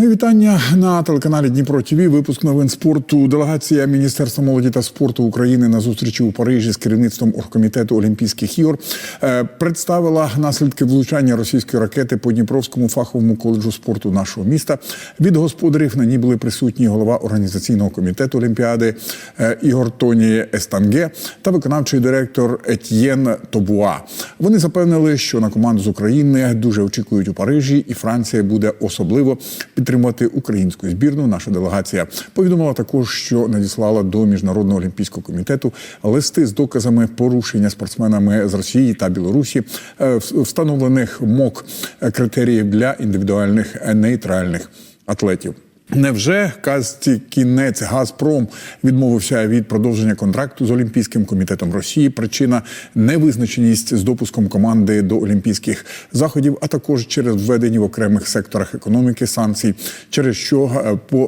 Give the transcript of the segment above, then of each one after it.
Мої вітання на телеканалі Дніпро ТВ. Випуск новин спорту. Делегація Міністерства молоді та спорту України на зустрічі у Парижі з керівництвом оргкомітету Олімпійських ігор е, представила наслідки влучання російської ракети по Дніпровському фаховому коледжу спорту нашого міста. Від господарів на ній були присутні голова організаційного комітету Олімпіади е, Ігор Тоні Естанге та виконавчий директор Етьєн Тобуа. Вони запевнили, що на команду з України дуже очікують у Парижі, і Франція буде особливо підтримувати українську збірну. Наша делегація повідомила також, що надіслала до міжнародного олімпійського комітету листи з доказами порушення спортсменами з Росії та Білорусі е, встановлених мок критеріїв для індивідуальних нейтральних атлетів. Невже казці кінець Газпром відмовився від продовження контракту з Олімпійським комітетом Росії? Причина невизначеність з допуском команди до олімпійських заходів, а також через введені в окремих секторах економіки санкцій, через що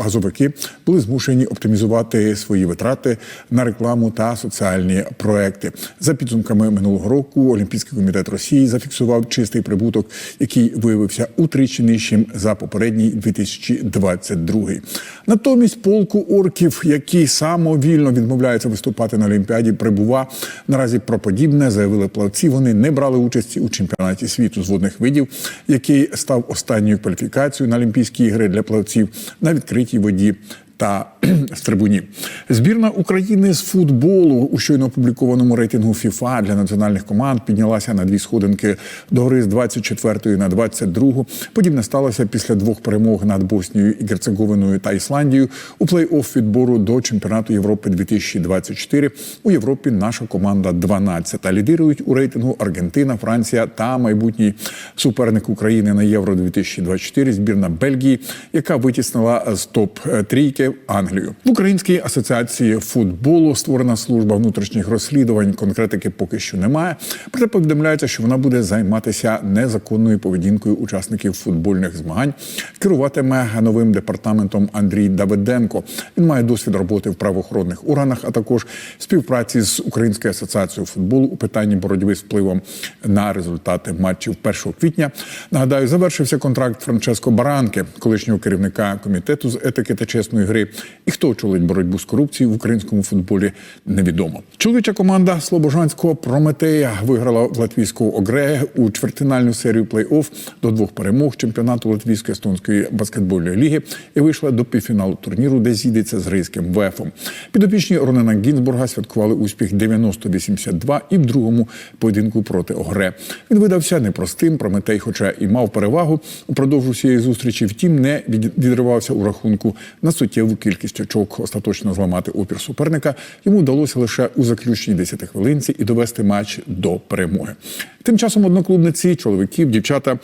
газовики були змушені оптимізувати свої витрати на рекламу та соціальні проекти. За підсумками минулого року Олімпійський комітет Росії зафіксував чистий прибуток, який виявився утричі нижчим за попередній 2022 другий. Натомість полку орків, які самовільно відмовляються виступати на Олімпіаді, прибува наразі про подібне заявили плавці. Вони не брали участі у чемпіонаті світу з водних видів, який став останньою кваліфікацією на Олімпійські ігри для плавців на відкритій воді. Та стрибуні збірна України з футболу у щойно опублікованому рейтингу ФІФА для національних команд піднялася на дві сходинки до гори з 24 на 22. Подібне сталося після двох перемог над Боснією і Герцеговиною та Ісландією у плей-офф відбору до чемпіонату Європи 2024. У Європі наша команда 12. Та лідирують у рейтингу Аргентина, Франція та майбутній суперник України на Євро 2024 збірна Бельгії, яка витіснила з топ трійки Англію в Українській асоціації футболу створена служба внутрішніх розслідувань. Конкретики поки що немає. Проте повідомляється, що вона буде займатися незаконною поведінкою учасників футбольних змагань. Керуватиме новим департаментом Андрій Давиденко. Він має досвід роботи в правоохоронних органах, а також співпраці з Українською асоціацією футболу у питанні боротьби з впливом на результати матчів 1 квітня. Нагадаю, завершився контракт Франческо Баранки, колишнього керівника комітету з етики та чесної гри. І хто очолить боротьбу з корупцією в українському футболі, невідомо. Чоловіча команда Слобожанського Прометея виграла в латвійського Огрея у чвертинальну серію плей-офф до двох перемог чемпіонату Латвійської естонської баскетбольної ліги і вийшла до півфіналу турніру, де зійдеться з рейським вефом. Підопічні Ронена Гінзбурга святкували успіх 90-82 і в другому поєдинку проти Огре. Він видався непростим. Прометей, хоча і мав перевагу упродовж усієї зустрічі, втім не відривався у рахунку на суттєву кількість очок остаточно зламати опір суперника. Йому вдалося лише у заключній 10 хвилинці і довести матч до перемоги. Тим часом одноклубниці, чоловіків, дівчата,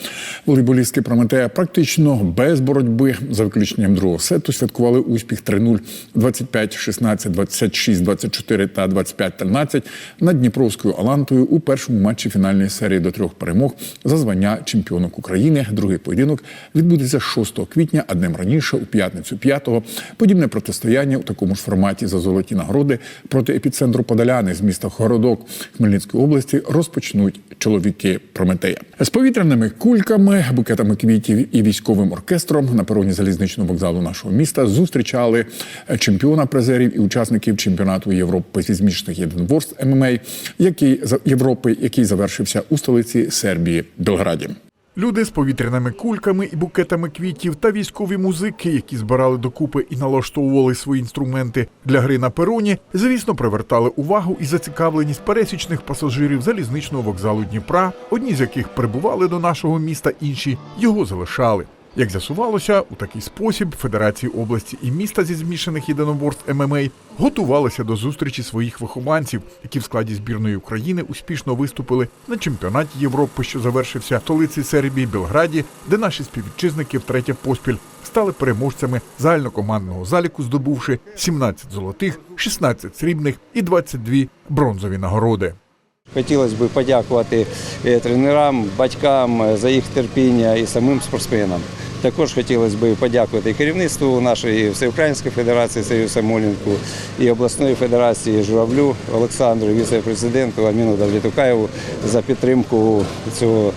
волейболістки Прометея практично без боротьби за виключенням другого сету святкували успіх 3-0, 25-16, 26-24 та 25-13 над Дніпровською Алантою у першому матчі фінальної серії до трьох перемог за звання чемпіонок України. Другий поєдинок відбудеться 6 квітня, а днем раніше, у п'ятницю 5-го. Подібне протистояння у такому ж форматі за золоті нагороди проти епіцентру Подоляни з міста Городок Хмельницької області розпочнуть чоловіки Прометея з повітряними кульками, букетами квітів і військовим оркестром на пероні залізничного вокзалу нашого міста зустрічали чемпіона призерів і учасників чемпіонату Європи зі змішаних єдиноборств ММА, який Європи, який завершився у столиці Сербії Белграді. Люди з повітряними кульками і букетами квітів та військові музики, які збирали докупи і налаштовували свої інструменти для гри на пероні, звісно, привертали увагу і зацікавленість пересічних пасажирів залізничного вокзалу Дніпра, одні з яких прибували до нашого міста, інші його залишали. Як з'ясувалося, у такий спосіб Федерації області і міста зі змішаних єдиноборств ММА готувалися до зустрічі своїх вихованців, які в складі збірної України успішно виступили на чемпіонаті Європи, що завершився в столиці Сербії Белграді, де наші співвітчизники втретє поспіль стали переможцями загальнокомандного заліку, здобувши 17 золотих, 16 срібних і 22 бронзові нагороди. Хотілося б подякувати е, тренерам, батькам е, за їх терпіння і самим спортсменам. Також хотілося б подякувати керівництву нашої всеукраїнської федерації Союзу Самолінку і обласної федерації Журавлю Олександру, віце-президенту Аміну Давлітукаєву за підтримку цього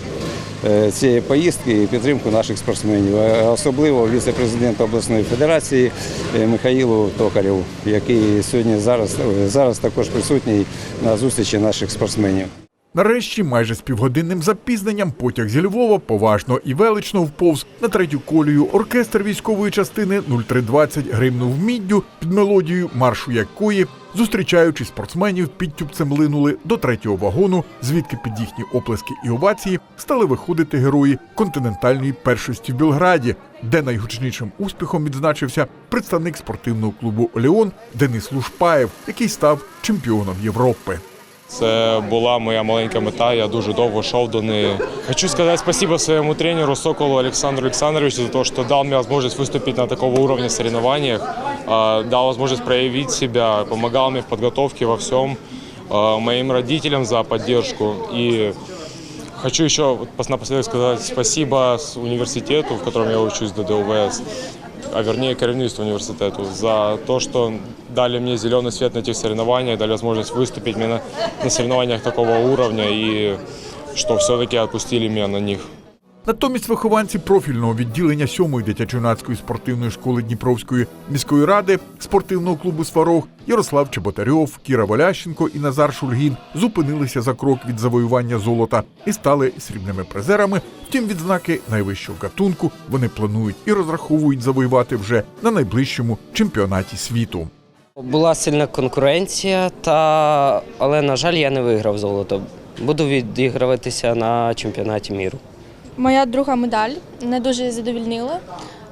е, цієї поїздки і підтримку наших спортсменів, особливо віце-президента обласної федерації е, Михаїлу Токарєву, який сьогодні зараз, зараз також присутній на зустрічі наших спортсменів. Нарешті, майже з півгодинним запізненням, потяг зі Львова поважно і велично вповз на третю колію. Оркестр військової частини 0320 гримнув міддю під мелодію маршу якої, зустрічаючи спортсменів, підтюпцем линули до третього вагону, звідки під їхні оплески і овації стали виходити герої континентальної першості в Білграді, де найгучнішим успіхом відзначився представник спортивного клубу Леон Денис Лушпаєв, який став чемпіоном Європи. Це була моя маленька мета. Я дуже довго йшов до неї. Хочу сказати спасибо своєму тренеру Соколу Олександру Олександровичу за те, що дав мені можливість виступити на такого уровня соревнованиях, а, дав можливість проявити себе, допомагав мені в підготовці во всьому, а, моїм родителям за підтримку. І хочу ще напоследок сказати спасибо університету, в якому я учусь ДДУВС. а вернее керівництву университету, за то, что дали мне зеленый свет на этих соревнованиях, дали возможность выступить мне на, на соревнованиях такого уровня и что все-таки отпустили меня на них. Натомість вихованці профільного відділення 7-ї дитячо-юнацької спортивної школи Дніпровської міської ради спортивного клубу Сварог Ярослав Чеботарьов, Кіра Волященко і Назар Шульгін зупинилися за крок від завоювання золота і стали срібними призерами. Втім, відзнаки найвищого гатунку вони планують і розраховують завоювати вже на найближчому чемпіонаті світу. Була сильна конкуренція, та... але, на жаль, я не виграв золото. Буду відіграватися на чемпіонаті міру. Моя друга медаль не дуже задовільнила.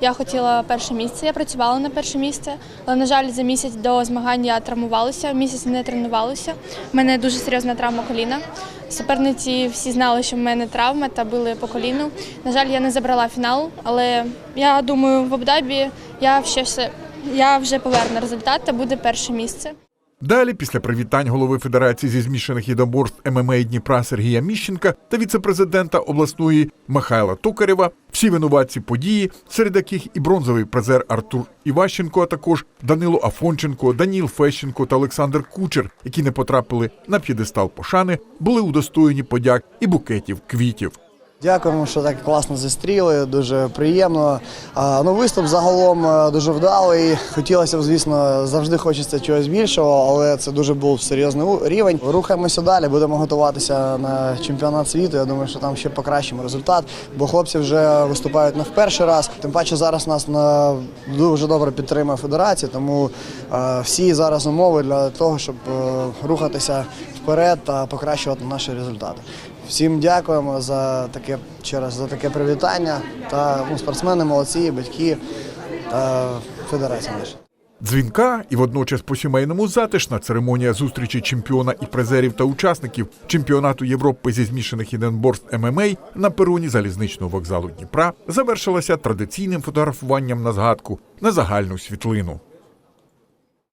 Я хотіла перше місце, я працювала на перше місце, але, на жаль, за місяць до змагань я травмувалася, місяць не тренувалася. У мене дуже серйозна травма коліна. Суперниці всі знали, що в мене травма та били по коліну. На жаль, я не забрала фінал, але я думаю, в Абу-Дабі я ще. Я вже поверну результат та буде перше місце. Далі, після привітань голови Федерації зі змішаних єдиноборств ММА Дніпра Сергія Міщенка та віцепрезидента обласної Михайла Токарєва, всі винуватці події, серед яких і бронзовий призер Артур Іващенко, а також Данило Афонченко, Даніл Фещенко та Олександр Кучер, які не потрапили на п'єдестал пошани, були удостоєні подяк і букетів квітів. Дякуємо, що так класно зустріли, дуже приємно. Ну, виступ загалом е, дуже вдалий. Хотілося б, звісно, завжди хочеться чогось більшого, але це дуже був серйозний рівень. Рухаємося далі, будемо готуватися на чемпіонат світу. Я думаю, що там ще покращимо результат, бо хлопці вже виступають не в перший раз. Тим паче зараз нас на дуже добре підтримує федерація, тому е, всі зараз умови для того, щоб е, рухатися вперед та покращувати наші результати. Всім дякуємо за таке ще раз за таке привітання. Та ну, спортсмени молодці, батьки та федерація наша. Дзвінка і водночас по сімейному затишна церемонія зустрічі чемпіона і призерів та учасників чемпіонату Європи зі змішаних єдиноборств ММА на пероні залізничного вокзалу Дніпра завершилася традиційним фотографуванням на згадку на загальну світлину.